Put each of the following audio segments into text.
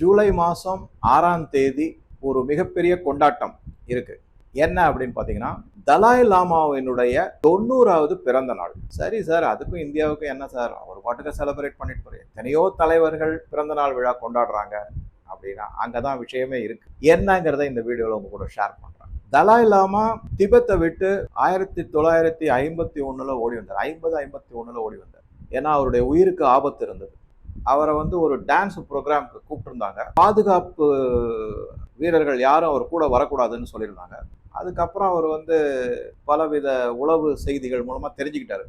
ஜூலை மாதம் ஆறாம் தேதி ஒரு மிகப்பெரிய கொண்டாட்டம் இருக்கு. என்ன அப்படின்னு பார்த்தீங்கன்னா தலாய் லாமாவினுடைய தொண்ணூறாவது பிறந்த நாள். சரி சார் அதுக்கும் இந்தியாவுக்கும் என்ன சார்? ஒரு பாட்டுக்கு செலிப்ரேட் பண்ணிட்டு போறேன் எத்தனையோ தலைவர்கள் பிறந்த நாள் விழா கொண்டாடுறாங்க அப்படின்னா அங்கே தான் விஷயமே இருக்கு. என்னங்கிறத இந்த வீடியோவில் உங்க கூட ஷேர் பண்ணுறேன் தலாய் லாமா திபெத்தை விட்டு ஆயிரத்தி தொள்ளாயிரத்தி ஐம்பத்தி ஒன்றில் ஓடி வந்தார். ஐம்பது ஐம்பத்தி ஒன்றில் ஓடி வந்தார். ஏன்னா அவருடைய உயிருக்கு ஆபத்து இருந்தது. அவரை வந்து ஒரு டான்ஸ் ப்ரோக்ராம்க்கு கூப்பிட்டுருந்தாங்க. பாதுகாப்பு வீரர்கள் யாரும் அவர் கூட வரக்கூடாதுன்னு சொல்லியிருந்தாங்க. அதுக்கப்புறம் அவர் வந்து பலவித உளவு செய்திகள் மூலமாக தெரிஞ்சுக்கிட்டாரு.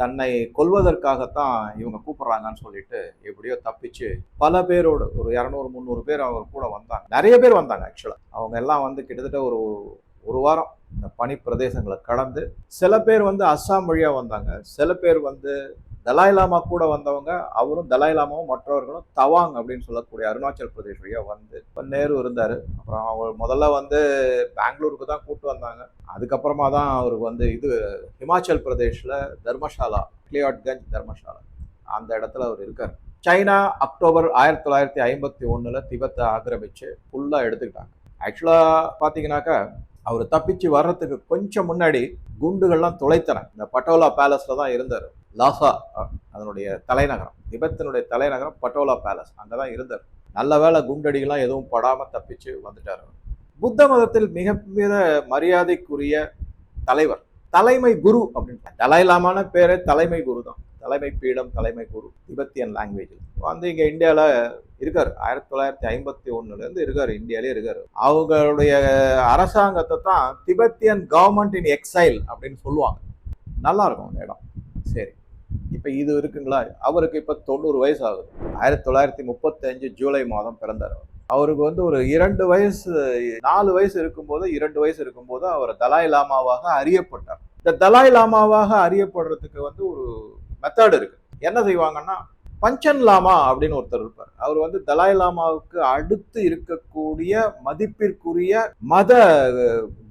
தன்னை கொல்வதற்காகத்தான் இவங்க கூப்பிட்றாங்கன்னு சொல்லிட்டு எப்படியோ தப்பிச்சு பல பேரோட ஒரு இரநூறு முந்நூறு பேர் அவர் கூட வந்தாங்க. நிறைய பேர் வந்தாங்க ஆக்சுவலாக அவங்க எல்லாம் வந்து கிட்டத்தட்ட ஒரு ஒரு வாரம் இந்த பனி பிரதேசங்களை கடந்து சில பேர் வந்து அஸ்ஸாம் வழியாக வந்தாங்க. சில பேர் வந்து தலாய் லாமா கூட வந்தவங்க அவரும் தலாய் லாமாவும் மற்றவர்களும் தவாங் அப்படின்னு சொல்லக்கூடிய அருணாச்சல் பிரதேஷ் வழியாக வந்து இப்போ நேரு இருந்தார். அப்புறம் அவங்க முதல்ல வந்து பெங்களூருக்கு தான் கூட்டு வந்தாங்க. அதுக்கப்புறமா தான் அவருக்கு வந்து இது ஹிமாச்சல் பிரதேஷில் தர்மசாலா கிளியாட்கஞ்ச் தர்மசாலா அந்த இடத்துல அவர் இருக்கார். சைனா அக்டோபர் ஆயிரத்தி தொள்ளாயிரத்தி ஐம்பத்தி ஒன்றில் திபெத்தை ஆக்கிரமிச்சு ஃபுல்லாக எடுத்துக்கிட்டாங்க. ஆக்சுவலாக பார்த்தீங்கன்னாக்கா அவர் தப்பிச்சு வர்றதுக்கு கொஞ்சம் முன்னாடி குண்டுகள்லாம் துளைத்தன. இந்த பட்டோலா பேலஸில் தான் இருந்தார். லாசா அதனுடைய தலைநகரம் திபெத்தினுடைய தலைநகரம் பட்டோலா பேலஸ் அங்கே தான் இருந்தார். நல்ல வேளை குண்டடிகள்லாம் எதுவும் படாமல் தப்பிச்சு வந்துட்டார் புத்த மதத்தில் மிக மிக மரியாதைக்குரிய தலைவர் தலைமை குரு அப்படின்னு தலாய்லாமான பேரே தலைமை குரு தான். தலைமை பீடம் தலைமை குரு திபெத்தியன் லாங்குவேஜில் வந்து இங்கே இந்தியாவில் இருக்கார். ஆயிரத்தி தொள்ளாயிரத்தி ஐம்பத்தி ஒன்றுலேருந்து இருக்கார் இந்தியாவிலே இருக்கார். அவங்களுடைய அரசாங்கத்தை தான் திபெத்தியன் கவர்மெண்ட் இன் எக்ஸைல் அப்படின்னு சொல்லுவாங்க. நல்லா இருக்கும் அந்த இடம். இப்போ இது இருக்குங்களா? அவருக்கு இப்போ தொண்ணூறு வயசு ஆகுது ஆயிரத்தி தொள்ளாயிரத்தி முப்பத்தஞ்சு ஜூலை மாதம் பிறந்தார் அவருக்கு வந்து ஒரு இரண்டு வயசு நாலு வயசு இருக்கும்போது இரண்டு வயசு இருக்கும்போது அவர் தலாய் லாமாவாக அறியப்பட்டார். இந்த தலாய் லாமாவாக அறியப்படுறதுக்கு வந்து ஒரு மெத்தட் இருக்கு. என்ன செய்வாங்கன்னா பஞ்சன் லாமா அப்படின்னு ஒருத்தர் இருப்பார். அவர் வந்து தலாய் லாமாவுக்கு அடுத்து இருக்கக்கூடிய மதிப்பிற்குரிய மத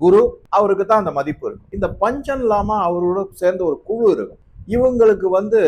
குரு அவருக்கு தான் அந்த மதிப்பு இருக்கும். இந்த பஞ்சன் லாமா அவரோட சேர்ந்த ஒரு குழு இருக்கும். இவங்களுக்கு வந்து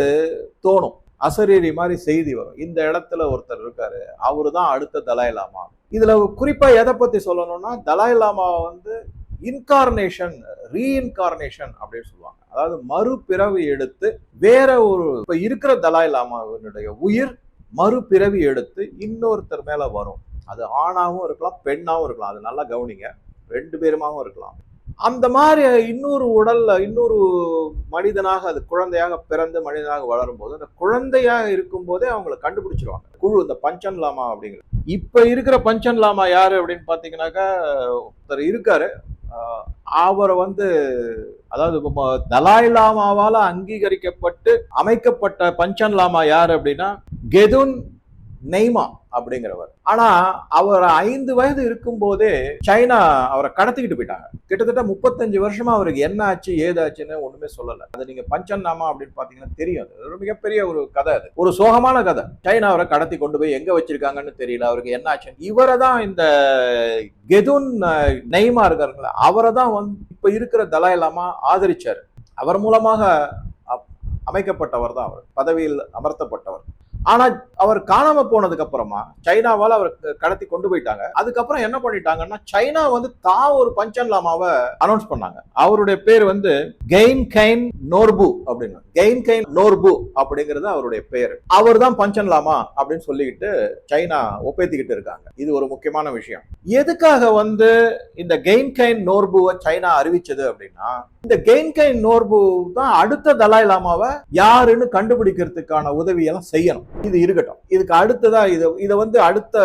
தோணும். அசரீரி மாதிரி செய்தி வரும். இந்த இடத்துல ஒருத்தர் இருக்காரு. அவரு தான் அடுத்த தலாய் லாமா. இதுல குறிப்பா எதை பத்தி சொல்லணும்னா தலாய் லாமா வந்து இன்கார்னேஷன் ரீஇன்கார்னேஷன் அப்படின்னு சொல்லுவாங்க. அதாவது மறுபிறவி எடுத்து வேற ஒரு இப்ப இருக்கிற தலாய் லாமாவினுடைய உயிர் மறுபிறவி எடுத்து இன்னொருத்தர் மேல வரும். அது ஆணாகவும் இருக்கலாம் பெண்ணாகவும் இருக்கலாம். அது நல்லா கவனிங்க. ரெண்டு பேருமாவும் இருக்கலாம். அந்த மாதிரி இன்னொரு உடல்ல இன்னொரு மனிதனாக அது குழந்தையாக பிறந்து மனிதனாக வளரும் போது அந்த குழந்தையாக இருக்கும் போதே அவங்களை கண்டுபிடிச்சிருவாங்க. குழு இந்த பஞ்சன் லாமா அப்படிங்கிற இப்ப இருக்கிற பஞ்சன் லாமா யாரு அப்படின்னு பாத்தீங்கன்னாக்கா ஒருத்தர் இருக்காரு. அவரை வந்து அதாவது தலாய் லாமாவால அங்கீகரிக்கப்பட்டு அமைக்கப்பட்ட பஞ்சன் லாமா யார் அப்படின்னா கெதுன் நெய்மா அப்படிங்கிறவர். ஆனா அவர் ஐந்து வயது இருக்கும் போதே சைனா அவரை கடத்திக்கிட்டு போயிட்டாங்க. கிட்டத்தட்ட முப்பத்தஞ்சு வருஷமா அவருக்கு என்ன ஆச்சு ஏதாச்சுன்னு ஒண்ணுமே சொல்லல. அது நீங்க பஞ்சன் நாமா அப்படின்னு பாத்தீங்கன்னா தெரியும் அது ஒரு மிகப்பெரிய ஒரு கதை அது. ஒரு சோகமான கதை. சைனா அவரை கடத்தி கொண்டு போய் எங்க வச்சிருக்காங்கன்னு தெரியல. அவருக்கு என்ன ஆச்சு இவரை தான் இந்த கெதுன் நெய்மா இருக்காருங்களா அவரை தான் வந்து இப்ப இருக்கிற தலாய் லாமா ஆதரிச்சாரு. அவர் மூலமாக அப்- அமைக்கப்பட்டவர் தான் அவர். பதவியில் அமர்த்தப்பட்டவர். ஆனா அவர் காணாம போனதுக்கு அப்புறமா சைனாவால் அவர் கடத்தி கொண்டு போயிட்டாங்க. அதுக்கப்புறம் என்ன பண்ணிட்டாங்கன்னா சைனா வந்து தான் ஒரு பஞ்சன் லாமாவை அனௌன்ஸ் பண்ணாங்க. அவருடைய பேர் வந்து கெயின் கைன் நோர்பு அப்படின்னு. கெயின் கைன் நோர்பு அப்படிங்கிறது அவருடைய பேர். அவர் தான் பஞ்சன் லாமா அப்படின்னு சொல்லிக்கிட்டு சைனா ஒப்பேத்திக்கிட்டு இருக்காங்க. இது ஒரு முக்கியமான விஷயம். எதுக்காக வந்து இந்த கெயின் கைன் நோர்புவை சைனா அறிவிச்சது அப்படின்னா இந்த கெயின்கைன் நோர்பு தான் அடுத்த தலாய் லாமாவை யாருன்னு கண்டுபிடிக்கிறதுக்கான உதவியெல்லாம் செய்யணும். இது இருக்கட்டும். இதுக்கு அடுத்ததா இதை இதை வந்து அடுத்த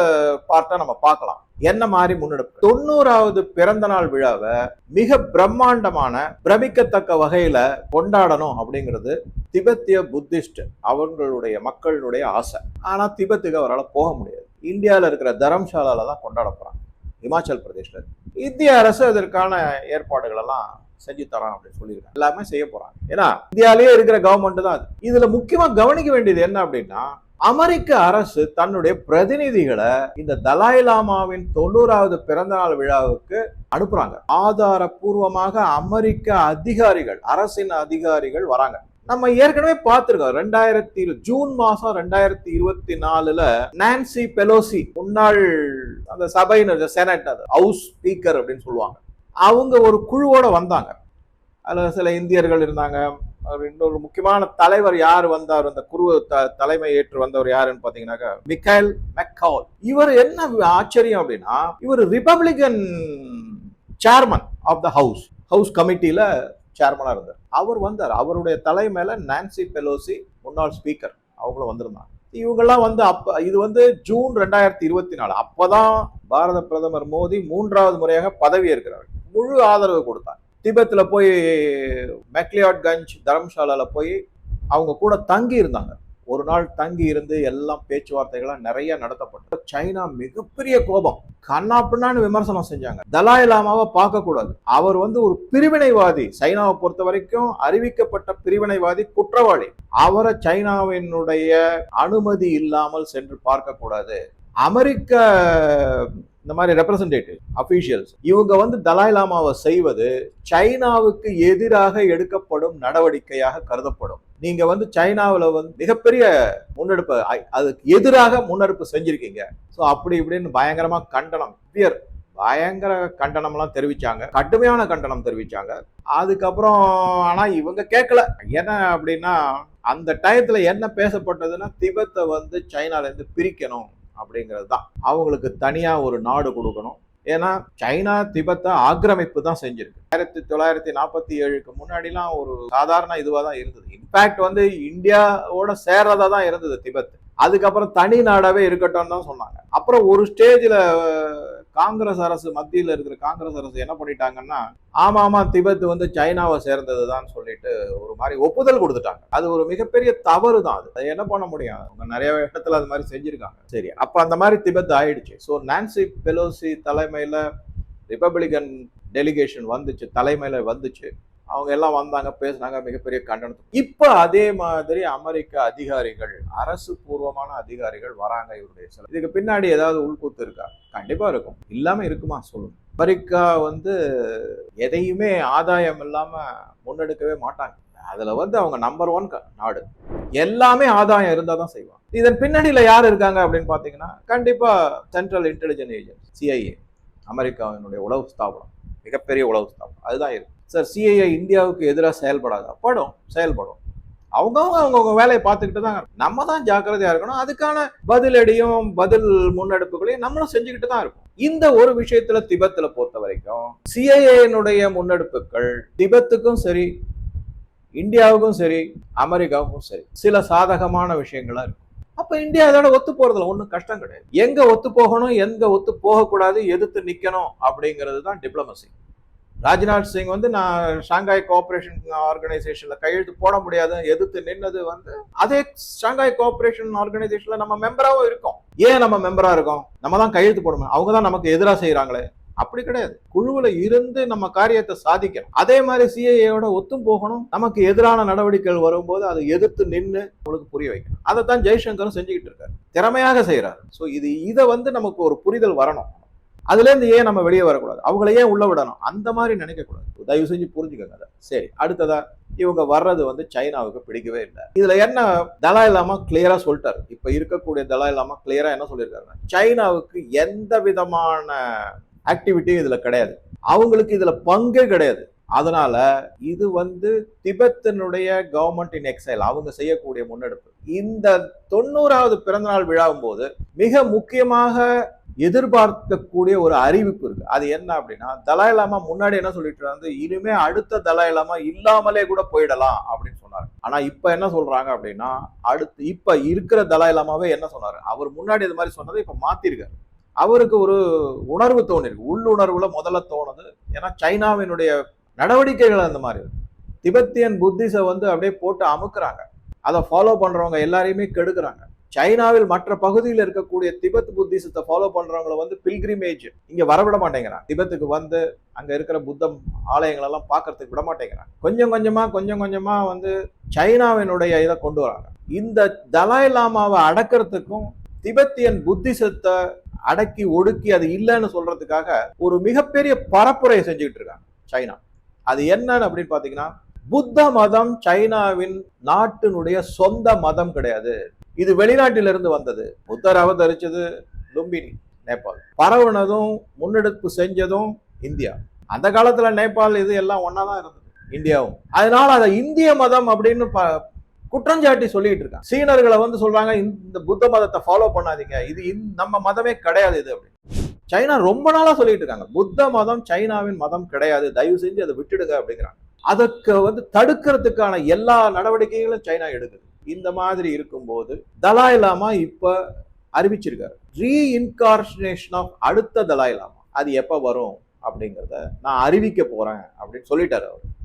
பார்ட்டா நம்ம பார்க்கலாம். என்ன மாதிரி முன்னெடுப்பு? தொண்ணூறாவது பிறந்த நாள் விழாவை மிக பிரம்மாண்டமான பிரமிக்கத்தக்க வகையில கொண்டாடணும் அப்படிங்கிறது திபெத்திய புத்திஸ்ட் அவங்களுடைய மக்களுடைய ஆசை. ஆனா திபெத்துக்கு அவரால் போக முடியாது. இந்தியாவில் இருக்கிற தரம்சாலால தான் கொண்டாட போறாங்க. இமாச்சல் பிரதேஷ்ல இந்திய அரசு அதற்கான ஏற்பாடுகள் எல்லாம் செஞ்சு தரான் அப்படின்னு சொல்லியிருக்காங்க எல்லாமே செய்ய போறாங்க. ஏன்னா இந்தியாலேயே இருக்கிற கவர்மெண்ட் தான் அது. இதுல முக்கியமா கவனிக்க வேண்டியது என்ன அப்படின்னா அமெரிக்க அரசு தன்னுடைய பிரதிநிதிகளை இந்த தலாய் லாமாவின் தொண்ணூறாவது பிறந்தநாள் விழாவுக்கு அனுப்புறாங்க. ஆதாரபூர்வமாக அமெரிக்க அதிகாரிகள் அரசின் அதிகாரிகள் வராங்க. நம்ம ஏற்கனவே பார்த்திருக்கோம் ரெண்டாயிரத்தி ஜூன் மாசம் ரெண்டாயிரத்தி இருபத்தி நாலுல நான்சி பெலோசி முன்னாள் அந்த சபையினர் செனட் அது ஹவுஸ் ஸ்பீக்கர் அப்படின்னு சொல்லுவாங்க. அவங்க ஒரு குழுவோட வந்தாங்க. அதில் சில இந்தியர்கள் இருந்தாங்க. இன்னொரு முக்கியமான தலைவர் யார் வந்தார்? அந்த குரு த- தலைமை ஏற்று வந்தவர் யாருன்னு பாத்தீங்கன்னாக்கா மிக்கைல் மெக்கால். இவர் என்ன ஆச்சரியம் அப்படின்னா இவர் republican chairman of the house house கமிட்டியில சேர்மனாக இருந்தார். அவர் வந்தார். அவருடைய தலைமையில நான்சி பெலோசி முன்னாள் ஸ்பீக்கர் அவங்களும் வந்திருந்தாங்க. இவங்கெல்லாம் வந்து அப்ப இது வந்து ஜூன் ரெண்டாயிரத்தி இருபத்தி நாலு. அப்பதான் பாரத பிரதமர் மோடி மூன்றாவது முறையாக பதவி ஏற்கிறார் முழு ஆதரவு கொடுத்தாங்க. திபெத்தில் போய் மெக்லியாட் கஞ்ச் தரம்சாலாவில் போய் அவங்க கூட தங்கி இருந்தாங்க. ஒரு நாள் தங்கி இருந்து எல்லாம் பேச்சுவார்த்தைகள்லாம் நிறைய நடத்தப்பட்டு சைனா மிகப்பெரிய கோபம். கண்ணா பின்னான்னு விமர்சனம் செஞ்சாங்க. தலாய் லாமாவை பார்க்கக்கூடாது. அவர் வந்து ஒரு பிரிவினைவாதி. சைனாவை பொறுத்த வரைக்கும் அறிவிக்கப்பட்ட பிரிவினைவாதி குற்றவாளி. அவரை சைனாவினுடைய அனுமதி இல்லாமல் சென்று பார்க்கக்கூடாது. அமெரிக்க இந்த மாதிரி ரெப்ரசன்டேட்டிவ் அபிஷியல்ஸ் இவங்க வந்து தலாய் லாமாவை செய்வது சைனாவுக்கு எதிராக எடுக்கப்படும் நடவடிக்கையாக கருதப்படும். நீங்க வந்து சைனாவில் வந்து மிகப்பெரிய முன்னெடுப்பு ஐ- அதுக்கு எதிராக முன்னெடுப்பு செஞ்சிருக்கீங்க. ஸோ அப்படி இப்படின்னு பயங்கரமா கண்டனம் பியர் பயங்கர கண்டனம்லாம் தெரிவிச்சாங்க. கடுமையான கண்டனம் தெரிவிச்சாங்க. அதுக்கப்புறம் ஆனால் இவங்க கேட்கல என்ன அப்படின்னா அந்த டயத்தில் என்ன பேசப்பட்டதுன்னா திபெத்தை வந்து சைனாலேருந்து பிரிக்கணும். அப்படிங்கிறது தான் அவங்களுக்கு தனியாக ஒரு நாடு கொடுக்கணும். ஏன்னா சைனா திபத்தை ஆக்கிரமிப்பு தான் செஞ்சிருக்கு. ஆயிரத்தி தொள்ளாயிரத்தி நாற்பத்தி ஏழுக்கு முன்னாடிலாம் ஒரு சாதாரண இதுவாக தான் இருந்தது இன்ஃபேக்ட் வந்து இந்தியாவோட சேர்றதா தான் இருந்தது திபத் அதுக்கப்புறம் தனி நாடாவே இருக்கட்டும் தான் சொன்னாங்க. அப்புறம் ஒரு ஸ்டேஜில் காங்கிரஸ் அரசு மத்தியில் இருக்கிற காங்கிரஸ் அரசு என்ன பண்ணிட்டாங்கன்னா ஆமா ஆமா திபெத் வந்து சைனாவை சேர்ந்தது தான் சொல்லிட்டு ஒரு மாதிரி ஒப்புதல் கொடுத்துட்டாங்க. அது ஒரு மிகப்பெரிய தவறு தான் அது. அது என்ன பண்ண முடியும்? அவங்க நிறைய இடத்துல அது மாதிரி செஞ்சிருக்காங்க. சரி அப்ப அந்த மாதிரி திபெத் ஆயிடுச்சு. ஸோ நான்சி பெலோசி தலைமையில ரிப்பப்ளிகன் டெலிகேஷன் வந்துச்சு தலைமையில வந்துச்சு. அவங்க எல்லாம் வந்தாங்க பேசினாங்க மிகப்பெரிய கண்டனத்தை இப்போ அதே மாதிரி அமெரிக்க அதிகாரிகள் அரசு பூர்வமான அதிகாரிகள் வராங்க இவருடைய சில. இதுக்கு பின்னாடி ஏதாவது உள்கூத்து இருக்கா? கண்டிப்பாக இருக்கும். இல்லாமல் இருக்குமா? சொல்லுங்க. அமெரிக்கா வந்து எதையுமே ஆதாயம் இல்லாமல் முன்னெடுக்கவே மாட்டாங்க. அதில் வந்து அவங்க நம்பர் ஒன் நாடு. எல்லாமே ஆதாயம் இருந்தால் தான் செய்வாங்க. இதன் பின்னணியில் யார் இருக்காங்க அப்படின்னு பார்த்தீங்கன்னா கண்டிப்பாக சென்ட்ரல் இன்டெலிஜென்ஸ் ஏஜென்சி சிஐஏ அமெரிக்காவினுடைய உளவு ஸ்தாபனம் மிகப்பெரிய உளவு ஸ்தாபனம். அதுதான் இருக்கு. சார் சிஐஏ இந்தியாவுக்கு எதிராக செயல்படாதா? படும் செயல்படும். அவங்கவுங்க அவங்கவுங்க வேலையை பார்த்துக்கிட்டு தான் நம்ம தான் ஜாக்கிரதையாக இருக்கணும். அதுக்கான பதிலடியும் பதில் முன்னெடுப்புகளையும் நம்மளும் செஞ்சுக்கிட்டு தான் இருக்கும். இந்த ஒரு விஷயத்துல திபத்துல பொறுத்த வரைக்கும் சிஐஏனுடைய முன்னெடுப்புகள் திபெத்துக்கும் சரி இந்தியாவுக்கும் சரி அமெரிக்காவுக்கும் சரி சில சாதகமான விஷயங்களா இருக்கும். அப்ப இந்தியா இதோட ஒத்து போறதுல ஒன்றும் கஷ்டம் கிடையாது. எங்க ஒத்து போகணும் எங்க ஒத்து போகக்கூடாது எதிர்த்து நிக்கணும் அப்படிங்கிறது தான் டிப்ளமசி ராஜ்நாத் சிங் வந்து நான் ஷாங்காய் கோஆபரேஷன் ஆர்கனைசேஷன்ல கையெழுத்து போட முடியாது எதிர்த்து நின்னது வந்து அதே ஷாங்காய் கோஆபரேஷன் ஆர்கனைசேஷன்ல நம்ம மெம்பராகவும் இருக்கோம். ஏன் நம்ம மெம்பரா இருக்கோம்? நம்ம தான் கையெழுத்து போடணும். அவங்க தான் நமக்கு எதிராக செய்யறாங்களே அப்படி கிடையாது. குழுவில் இருந்து நம்ம காரியத்தை சாதிக்கணும். அதே மாதிரி சிஐஏயோட ஒத்தும் போகணும். நமக்கு எதிரான நடவடிக்கைகள் வரும்போது அதை எதிர்த்து நின்று உங்களுக்கு புரிய வைக்கணும். அதை தான் ஜெய்சங்கரும் செஞ்சுக்கிட்டு இருக்காரு. திறமையாக செய்கிறாரு ஸோ இது இதை வந்து நமக்கு ஒரு புரிதல் வரணும். அதுலேருந்து ஏன் நம்ம வெளியே வரக்கூடாது? அவங்கள ஏன் உள்ள விடணும்? அந்த மாதிரி நினைக்கக்கூடாது. தயவு செஞ்சு புரிஞ்சுக்கோங்க அதை. சரி அடுத்ததா இவங்க வர்றது வந்து சைனாவுக்கு பிடிக்கவே இல்லை. இதுல என்ன தலா இல்லாம கிளியரா சொல்லிட்டாரு. இப்ப இருக்கக்கூடிய தலாய் இல்லாம கிளியரா என்ன சொல்லியிருக்காருன்னா சைனாவுக்கு எந்த விதமான ஆக்டிவிட்டியும் இதுல கிடையாது. அவங்களுக்கு இதுல பங்கே கிடையாது. அதனால இது வந்து திபெத்தினுடைய கவர்மெண்ட் இன் எக்ஸைல் அவங்க செய்யக்கூடிய முன்னெடுப்பு. இந்த தொண்ணூறாவது பிறந்தநாள் விழாவும் போது மிக முக்கியமாக எதிர்பார்க்கக்கூடிய ஒரு அறிவிப்பு இருக்கு. அது என்ன அப்படின்னா தலாய் லாமா முன்னாடி என்ன சொல்லிட்டு இருந்தாரு? இனிமே அடுத்த தலாய் லாமா இல்லாமலே கூட போயிடலாம் அப்படின்னு சொன்னாரு. ஆனா இப்ப என்ன சொல்றாங்க அப்படின்னா அடுத்து இப்ப இருக்கிற தலாய் லாமாவே என்ன சொன்னாரு? அவர் முன்னாடி இது மாதிரி சொன்னதை இப்ப மாத்திருக்காரு. அவருக்கு ஒரு உணர்வு தோணிருக்கு. உள்ளுணர்வுல முதல்ல தோணுது. ஏன்னா சைனாவினுடைய நடவடிக்கைகள் அந்த மாதிரி இருக்கு. திபெத்தியன் புத்திஸை வந்து அப்படியே போட்டு அமுக்குறாங்க. அதை ஃபாலோ பண்ணுறவங்க எல்லாரையுமே கெடுக்குறாங்க. சைனாவில் மற்ற பகுதியில் இருக்கக்கூடிய திபெத் புத்திசத்தை ஃபாலோ பண்ணுறவங்கள வந்து பில்கிரிமேஜ் இங்கே வரவிட மாட்டேங்கிறான் திபெத்துக்கு வந்து அங்கே இருக்கிற புத்தம் ஆலயங்களெல்லாம் பார்க்கறதுக்கு விட மாட்டேங்கிறான் கொஞ்சம் கொஞ்சமாக கொஞ்சம் கொஞ்சமாக வந்து சைனாவினுடைய இதை கொண்டு வராங்க. இந்த தலாய் லாமாவை அடக்கிறதுக்கும் திபெத்தியன் புத்திசத்தை அடக்கி ஒடுக்கி அது இல்லைன்னு சொல்றதுக்காக ஒரு மிகப்பெரிய பரப்புரையை செஞ்சுக்கிட்டு இருக்காங்க சைனா. அது என்னன்னு அப்படின்னு பார்த்தீங்கன்னா புத்த மதம் சைனாவின் நாட்டினுடைய சொந்த மதம் கிடையாது. இது வெளிநாட்டிலிருந்து வந்தது. புத்தர் அவதரிச்சது லும்பினி நேபாள். பரவுனதும் முன்னெடுப்பு செஞ்சதும் இந்தியா. அந்த காலத்துல நேபாள் இது எல்லாம் ஒன்னாதான் இருந்தது இந்தியாவும். அதனால அதை இந்திய மதம் அப்படின்னு ப- குற்றஞ்சாட்டி சொல்லிட்டு இருக்காங்க. சீனர்களை வந்து சொல்றாங்க இந்த புத்த மதத்தை ஃபாலோ பண்ணாதீங்க. இது நம்ம மதமே கிடையாது இது அப்படின்னு. சைனா ரொம்ப நாளா சொல்லிட்டு இருக்காங்க. புத்த மதம் சைனாவின் மதம் கிடையாது. தயவு செஞ்சு அதை விட்டுடுங்க அப்படிங்கிறாங்க. அதற்கு வந்து தடுக்கிறதுக்கான எல்லா நடவடிக்கைகளும் சைனா எடுக்குது. இந்த மாதிரி இருக்கும்போது தலாய் லாமா இப்ப அறிவிச்சிருக்காரு. ரீஇன்கார்ஷனேஷன் ஆஃப் அடுத்த தலாய் லாமா. அது எப்ப வரும் அப்படிங்கிறத நான் அறிவிக்க போறேன் அப்படின்னு சொல்லிட்டாரு அவர்.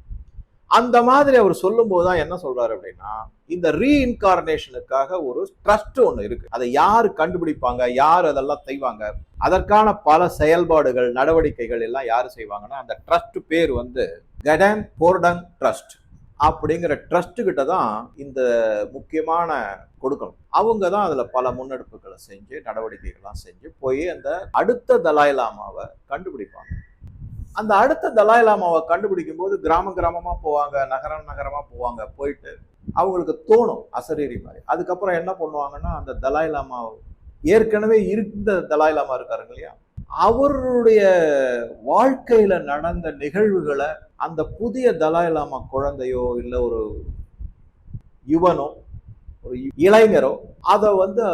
அந்த மாதிரி அவர் சொல்லும்போது தான் என்ன சொல்றாரு அப்படின்னா இந்த ரீஇன்கார்னேஷனுக்காக ஒரு ட்ரஸ்ட் ஒன்று இருக்கு. அதை யார் கண்டுபிடிப்பாங்க? யார் அதெல்லாம் செய்வாங்க? அதற்கான பல செயல்பாடுகள் நடவடிக்கைகள் எல்லாம் யார் செய்வாங்கன்னா அந்த ட்ரஸ்ட் பேர் வந்து கடன் போர்டங் ட்ரஸ்ட் அப்படிங்கிற ட்ரஸ்ட் கிட்ட தான் இந்த முக்கியமான கொடுக்கணும். அவங்க தான் அதில் பல முன்னெடுப்புகளை செஞ்சு நடவடிக்கைகள்லாம் செஞ்சு போய் அந்த அடுத்த தலாய் லாமாவை கண்டுபிடிப்பாங்க. அந்த அடுத்த தலாய் லாமாவை கண்டுபிடிக்கும் போது கிராம கிராமமாக போவாங்க நகரம் நகரமாக போவாங்க போயிட்டு அவங்களுக்கு தோணும் அசரீரி மாதிரி. அதுக்கப்புறம் என்ன பண்ணுவாங்கன்னா அந்த தலாய் லாமா ஏற்கனவே இருந்த தலாய் லாமா இருக்காருங்க இல்லையா? அவருடைய வாழ்க்கையில நடந்த நிகழ்வுகளை அந்த புதிய தலாய் லாமா குழந்தையோ இல்லை ஒரு யுவனோ ஒரு இளைஞரோ அதை வந்து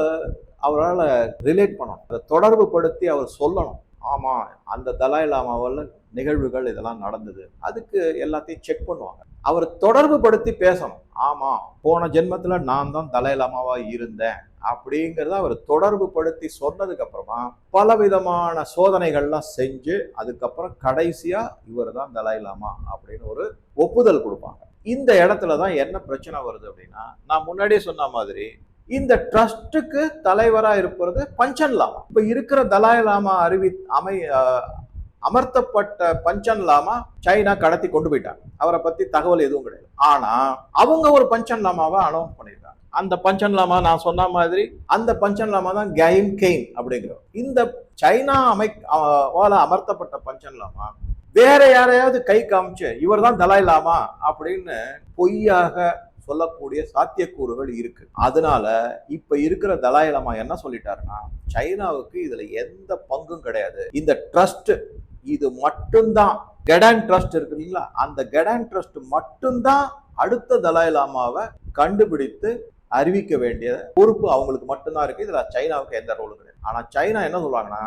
அவரால் ரிலேட் பண்ணணும். அதை தொடர்பு படுத்தி அவர் சொல்லணும். ஆமாம் அந்த தலாய் லாமாவில் நிகழ்வுகள் இதெல்லாம் நடந்தது. அதுக்கு எல்லாத்தையும் செக் பண்ணுவாங்க. அவர் தொடர்பு படுத்தி பேசணும். ஆமாம் போன ஜென்மத்தில் நான் தான் தலாய் லாமாவாக இருந்தேன் அப்படிங்கிறத அவர் தொடர்பு படுத்தி சொன்னதுக்கப்புறமா பல விதமான சோதனைகள்லாம் செஞ்சு அதுக்கப்புறம் கடைசியாக இவர் தான் தலாய் லாமா அப்படின்னு ஒரு ஒப்புதல் கொடுப்பாங்க. இந்த இடத்துல தான் என்ன பிரச்சனை வருது அப்படின்னா நான் முன்னாடியே சொன்ன மாதிரி இந்த ட்ரஸ்ட்டுக்கு தலைவராக இருப்பது பஞ்சன் லாமா. இப்போ இருக்கிற தலாய் லாமா அறிவி அமை அமர்த்தப்பட்ட பஞ்சன் லாமா சைனா கடத்தி கொண்டு போயிட்டாங்க. அவரை பத்தி தகவல் எதுவும் கிடையாது. ஆனா அவங்க ஒரு பஞ்சன் லாமாவை அனௌன்ஸ் பண்ணியிருக்காங்க. அந்த பஞ்சன் லாமா நான் சொன்ன மாதிரி அந்த பஞ்சன் லாமா தான் கெயின் கெய்ம் அப்படிங்கிறோம் இந்த சைனா அமை அமர்த்தப்பட்ட பஞ்சன் லாமா வேற யாரையாவது கை காமிச்சு இவர் தான் தலாய் லாமா அப்படின்னு பொய்யாக சொல்லக்கூடிய சாத்தியக்கூறுகள் இருக்கு. அதனால இப்ப இருக்கிற தலாயலமா என்ன சொல்லிட்டாருன்னா சைனாவுக்கு இதுல எந்த பங்கும் கிடையாது. இந்த ட்ரஸ்ட் இது மட்டும்தான். கெடான் ட்ரஸ்ட் இருக்கு இல்லைங்களா? அந்த கெடான் ட்ரஸ்ட் மட்டும்தான் அடுத்த தலாயலாமாவை கண்டுபிடித்து அறிவிக்க வேண்டிய பொறுப்பு அவங்களுக்கு மட்டும்தான் இருக்கு. இதுல சைனாவுக்கு எந்த ரோலும் கிடையாது. ஆனா சைனா என்ன சொல்றாங்கன்னா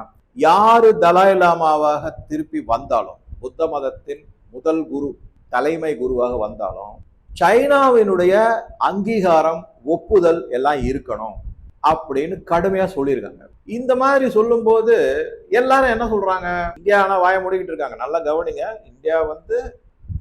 யாரு தலாயலாமாவாக திருப்பி வந்தாலும் புத்த மதத்தின் முதல் குரு தலைமை குருவாக வந்தாலும் சைனாவினுடைய அங்கீகாரம் ஒப்புதல் எல்லாம் இருக்கணும் அப்படின்னு கடுமையா சொல்லியிருக்காங்க. இந்த மாதிரி சொல்லும்போது எல்லாரும் என்ன சொல்றாங்க? இந்தியா ஆனா வாய முடிக்கிட்டு இருக்காங்க. நல்லா கவனிங்க. இந்தியா வந்து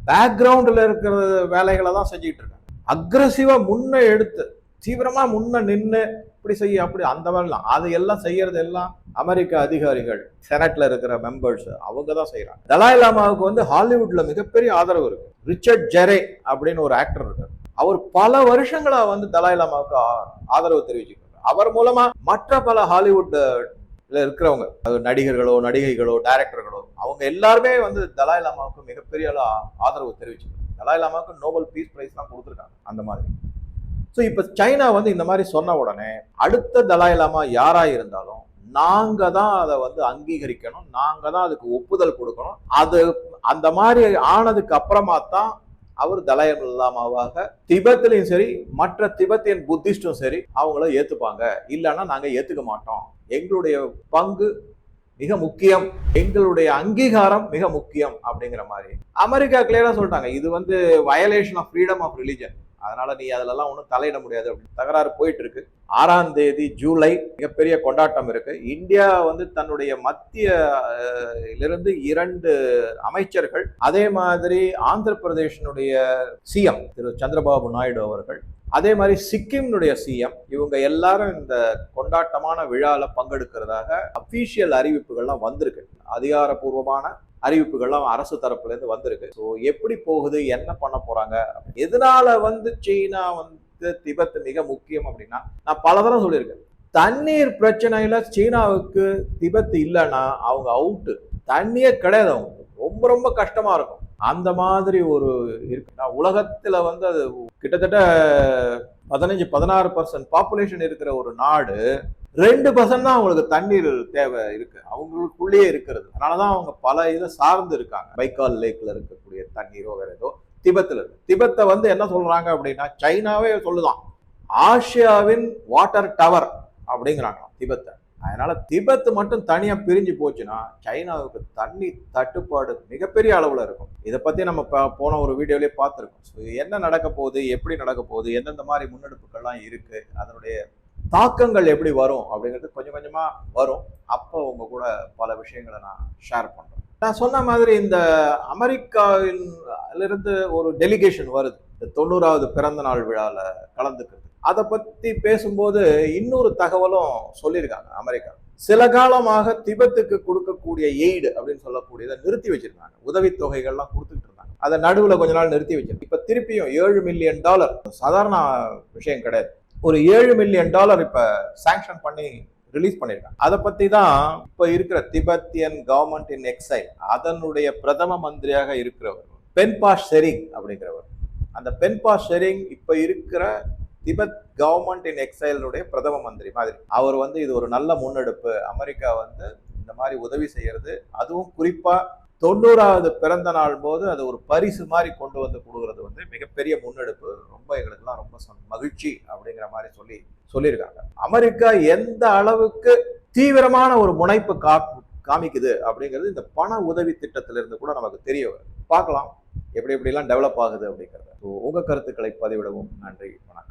பேக்ரவுண்ட்ல இருக்கிற வேலைகளை தான் செஞ்சுக்கிட்டு இருக்காங்க. அக்ரஸிவா முன்ன எடுத்து தீவிரமா முன்ன நின்று இப்படி செய்ய அப்படி அந்த மாதிரிலாம். அது எல்லாம் செய்யறது எல்லாம் அமெரிக்க அதிகாரிகள் செனட்ல இருக்கிற மெம்பர்ஸ் அவங்க தான் செய்யறாங்க. தலாய் லாமாவுக்கு வந்து ஹாலிவுட்ல மிகப்பெரிய ஆதரவு இருக்கு. ரிச்சர்ட் ஜெரே அப்படின்னு ஒரு ஆக்டர் இருக்கார். அவர் பல வருஷங்களா வந்து தலாய் லாமாவுக்கு ஆதரவு தெரிவிச்சுக்கிறார் அவர் மூலமா மற்ற பல ஹாலிவுட் இருக்கிறவங்க நடிகர்களோ நடிகைகளோ டைரக்டர்களோ அவங்க எல்லாருமே வந்து தலாய் லாமாவுக்கு மிகப்பெரிய ஆதரவு தெரிவிச்சிருக்காங்க தலாய் லாமாவுக்கு நோபல் பீஸ் பிரைஸ் தான் கொடுத்துருக்காங்க அந்த மாதிரி. ஸோ இப்போ சைனா வந்து இந்த மாதிரி சொன்ன உடனே அடுத்த தலாய் யாராக இருந்தாலும் நாங்க தான் அதை வந்து அங்கீகரிக்கணும் நாங்க தான் அதுக்கு ஒப்புதல் கொடுக்கணும். அது அந்த மாதிரி ஆனதுக்கு அப்புறமா தான் அவர் தலாய் லாமாவாக திபெத்லயும் சரி மற்ற திபத்தியன் புத்திஸ்டும் சரி அவங்கள ஏற்றுப்பாங்க இல்லைன்னா நாங்கள் ஏற்றுக்க மாட்டோம். எங்களுடைய பங்கு மிக முக்கியம். எங்களுடைய அங்கீகாரம் மிக முக்கியம் அப்படிங்கிற மாதிரி. அமெரிக்கா கிளியரா சொல்லிட்டாங்க. இது வந்து violation of freedom of religion அதனால நீ அதுலலாம் ஒன்றும் தலையிட முடியாது அப்படின்னு. தகராறு போயிட்டு இருக்கு ஆறாம் தேதி ஜூலை மிகப்பெரிய கொண்டாட்டம் இருக்கு. இந்தியா வந்து தன்னுடைய மத்திய அஹ், இரண்டு அமைச்சர்கள் அதே மாதிரி ஆந்திர பிரதேஷனுடைய சிஎம் திரு சந்திரபாபு நாயுடு அவர்கள் அதே மாதிரி சிக்கிம்னுடைய சிஎம் இவங்க எல்லாரும் இந்த கொண்டாட்டமான விழாவில் பங்கெடுக்கிறதாக அஃபீஷியல் அறிவிப்புகள்லாம் வந்திருக்கு. அதிகாரப்பூர்வமான அறிவிப்புகள்லாம் அரசு தரப்புலேருந்து வந்திருக்கு. ஸோ எப்படி போகுது? என்ன பண்ண போகிறாங்க எதனால வந்து சீனா வந்து திபெத் மிக முக்கியம் அப்படின்னா நான் பல தடவை சொல்லியிருக்கேன். தண்ணீர் பிரச்சனையில் சீனாவுக்கு திபெத் இல்லைன்னா அவங்க அவுட்டு தண்ணியே கிடையாது அவங்க. ரொம்ப ரொம்ப கஷ்டமாக இருக்கும். அந்த மாதிரி ஒரு இருக்கு. நான் உலகத்தில் வந்து அது கிட்டத்தட்ட பதினஞ்சு பதினாறு பர்சன்ட் பாப்புலேஷன் இருக்கிற ஒரு நாடு ரெண்டு பர்சன்ட் தான் அவங்களுக்கு தண்ணீர் தேவை இருக்கு. அவங்களுக்குள்ளேயே இருக்கிறது. அதனாலதான் அவங்க பல இதை சார்ந்து இருக்காங்க. பைக்கால் லேக்ல இருக்கக்கூடிய தண்ணீரோ வேற ஏதோ திபெத்தில் இருக்கு. திபெத்தை வந்து என்ன சொல்றாங்க அப்படின்னா சைனாவே சொல்லுதான். ஆசியாவின் வாட்டர் டவர் அப்படிங்கிறாங்க திபெத்தை. அதனால திபெத் மட்டும் தனியா பிரிஞ்சு போச்சுன்னா சைனாவுக்கு தண்ணி தட்டுப்பாடு மிகப்பெரிய அளவுல இருக்கும். இதை பத்தி நம்ம போன ஒரு வீடியோலயே பார்த்துருக்கோம். ஸோ என்ன நடக்க போகுது எப்படி நடக்க போகுது எந்தெந்த மாதிரி முன்னெடுப்புகள்லாம் இருக்கு அதனுடைய தாக்கங்கள் எப்படி வரும் அப்படிங்கிறது கொஞ்சம் கொஞ்சமாக வரும். அப்போ உங்க கூட பல விஷயங்களை நான் ஷேர் பண்ணுறேன் நான் சொன்ன மாதிரி இந்த அமெரிக்காவிலிருந்து ஒரு டெலிகேஷன் வருது. இந்த தொண்ணூறாவது பிறந்த நாள் விழாவில் கலந்துக்கிறது. அதை பற்றி பேசும்போது இன்னொரு தகவலும் சொல்லியிருக்காங்க அமெரிக்கா. சில காலமாக திபெத்துக்கு கொடுக்கக்கூடிய எய்டு அப்படின்னு சொல்லக்கூடியதை நிறுத்தி வச்சிருந்தாங்க. உதவித்தொகைகள்லாம் கொடுத்துட்டு இருந்தாங்க. அதை நடுவில் கொஞ்ச நாள் நிறுத்தி வச்சிருந்தாங்க. இப்போ திருப்பியும் ஏழு மில்லியன் டாலர் சாதாரண விஷயம் கிடையாது. ஒரு ஏழு மில்லியன் டாலர் இப்போ சாங்ஷன் பண்ணி ரிலீஸ் பண்ணியிருக்காங்க அதை பற்றி தான் இப்போ இருக்கிற திபெத்தியன் கவர்மெண்ட் இன் எக்ஸைல் அதனுடைய பிரதம மந்திரியாக இருக்கிறவர் பென்பா ஷெரிங் அப்படிங்கிறவர். அந்த பென்பா ஷெரிங் இப்போ இருக்கிற திபெத் கவர்மெண்ட் இன் எக்ஸைலுடைய பிரதம மந்திரி மாதிரி. அவர் வந்து இது ஒரு நல்ல முன்னெடுப்பு. அமெரிக்கா வந்து இந்த மாதிரி உதவி செய்யறது. அதுவும் குறிப்பாக தொண்ணூறாவது பிறந்த நாள் போது அது ஒரு பரிசு மாதிரி கொண்டு வந்து கொடுக்கறது வந்து மிகப்பெரிய முன்னெடுப்பு. ரொம்ப எங்களுக்கெல்லாம் ரொம்ப சந்~ மகிழ்ச்சி அப்படிங்கிற மாதிரி சொல்லி சொல்லியிருக்காங்க. அமெரிக்கா எந்த அளவுக்கு தீவிரமான ஒரு முனைப்பு கா காமிக்குது அப்படிங்கிறது இந்த பண உதவி திட்டத்திலிருந்து கூட நமக்கு தெரிய வருது. பார்க்கலாம். எப்படி எப்படிலாம் டெவலப் ஆகுது அப்படிங்கிறத. ஸோ உங்கள் கருத்துக்களை பதிவிடவும். நன்றி. வணக்கம்.